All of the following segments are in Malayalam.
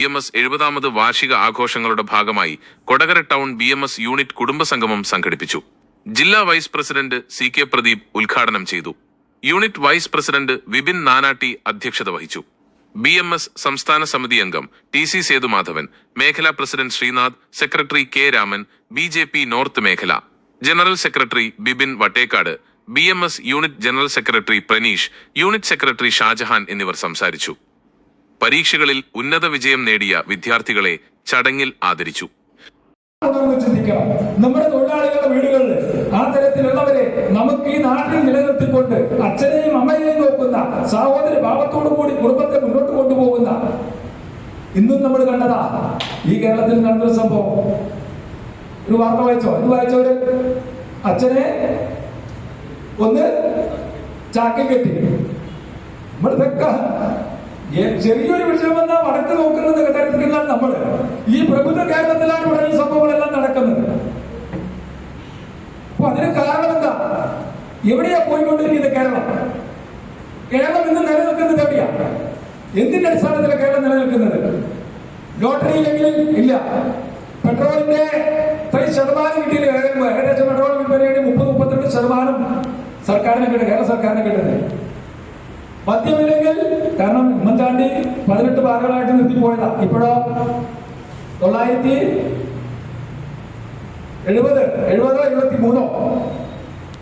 ബി എം എസ് എഴുപതാമത് വാർഷിക ആഘോഷങ്ങളുടെ ഭാഗമായി Kodakara town B M S unit കുടുംബസംഗമം സംഘടിപ്പിച്ചു. ജില്ലാ vice president C K Pradeep ഉദ്ഘാടനം ചെയ്തു. Unit vice president Vipin Nanatti അധ്യക്ഷത വഹിച്ചു. ബി എം എസ് സംസ്ഥാന സമിതി അംഗം ടി സി സേതുമാധവൻ മേഖലാ president Srinath secretary K Raman B J P north മേഖല. General secretary Bibin Vattekkad B M S unit general secretary Praneesh unit secretary Shajahan എന്നിവർ സംസാരിച്ചു. പരീക്ഷകളിൽ ഉന്നത വിജയം നേടിയ വിദ്യാർത്ഥികളെ ചടങ്ങിൽ ആദരിച്ചു. നമ്മുടെ തൊഴിലാളികളുടെ വീടുകളിൽ ആ തരത്തിലുള്ളവരെ നമുക്ക് ഈ നാട്ടിൽ നിലനിർത്തിക്കൊണ്ട് അച്ഛനെയും അമ്മയെയും നോക്കുന്ന സഹോദര ഭാവത്തോടു കൂടി കുടുംബത്തെ മുന്നോട്ട് കൊണ്ടുപോകുന്ന ഇന്നും നമ്മൾ കണ്ടതാ. ഈ കേരളത്തിൽ നടന്നൊരു സംഭവം. ഒരു വാർത്ത വായിച്ചോ? ഇത് വായിച്ചവര്? അച്ഛനെ ഒന്ന് ചാക്കിൽ കെട്ടി. നമ്മളിതൊക്കെ ചെറിയൊരു വിഷയം വന്നാൽ വടക്ക് നോക്കുന്നത് തരത്തിലാണ് നമ്മൾ ഈ പ്രബുദ്ധ കേരളത്തിലാണ് ഇവിടെ ഈ സംഭവങ്ങളെല്ലാം നടക്കുന്നത്. അപ്പൊ അതിന് കാരണം എന്താ? എവിടെയാ പോയിക്കൊണ്ടിരിക്കുന്നത് കേരളം? കേരളം ഇന്ന് നിലനിൽക്കുന്നത് എവിടെയാ? എന്തിന്റെ അടിസ്ഥാനത്തിലാണ് കേരളം നിലനിൽക്കുന്നത്? ലോട്ടറി ഇല്ലെങ്കിൽ ഇല്ല. പെട്രോളിന്റെ ഇത്ര ശതമാനം കിട്ടിയില്ല? ഏകദേശം പെട്രോൾ വിൽപ്പനയുടെ മുപ്പത് മുപ്പത്തിരണ്ട് ശതമാനം സർക്കാരിന് കിട്ടുന്നത് കേരള സർക്കാരിന് കിട്ടുന്നത് മദ്യമില്ലെങ്കിൽ കാരണം ഉമ്മൻചാണ്ടി പതിനെട്ട് ഭാഗങ്ങളായിട്ട് നിർത്തിപ്പോയതാ. ഇപ്പോഴോ? തൊള്ളായിരത്തി എഴുപത് എഴുപതോ എഴുപത്തി മൂന്നോ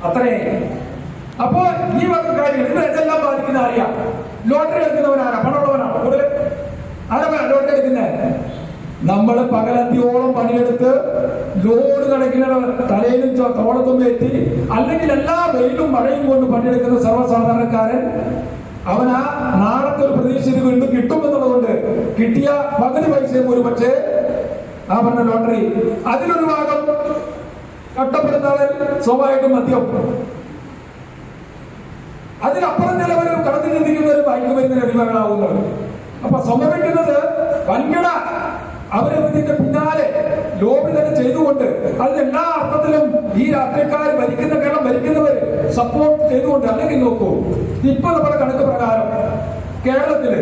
അത്രേ. അപ്പോ ഈ വക കാര്യങ്ങൾ ഇത് ഇതെല്ലാം ബാധിക്കുന്ന അറിയാം? ലോട്ടറി എടുക്കുന്നവനാരാ പണമുള്ളവനാ കൂടുതൽ ആരാ ലോട്ടറി എടുക്കുന്നത് നമ്മൾ പകലത്തിയോളം പണിയെടുത്ത് ലോഡ് കണക്കിന് തലയിലും തോളത്തും എത്തി അല്ലെങ്കിൽ എല്ലാ വെയിലും മഴയും കൊണ്ട് പണിയെടുക്കുന്ന സർവസാധാരണക്കാരൻ അവൻ ആ നാളത്തെ ഒരു പ്രതീക്ഷ ഇത് വീണ്ടും കിട്ടുമെന്നുള്ളതുകൊണ്ട് കിട്ടിയ പകുതി പൈസയും ഒരു പക്ഷേ ആ പറഞ്ഞ ലോട്ടറി. അതിലൊരു ഭാഗം കഷ്ടപ്പെടുന്ന ആൾ സ്വാഭാവികം മദ്യം. അതിനപ്പുറം നിലവരും കടന്നു ചിന്തിക്കുന്നവരും മയക്കുമരുന്നിന് അടിമകളാവുന്നത് അപ്പൊ സംഭവിക്കുന്നത് വൻകിട അവരതിന്റെ പിന്നാലെ ലോബി തന്നെ ചെയ്തുകൊണ്ട് അതിന് എല്ലാ അർത്ഥത്തിലും ഈ രാഷ്ട്രീയക്കാർ ഭരിക്കുന്ന സപ്പോർട്ട് ചെയ്തുകൊണ്ട് അല്ലെങ്കിൽ നോക്കൂ. ഇപ്പോൾ നമ്മുടെ കണക്ക് പ്രകാരം കേരളത്തിൽ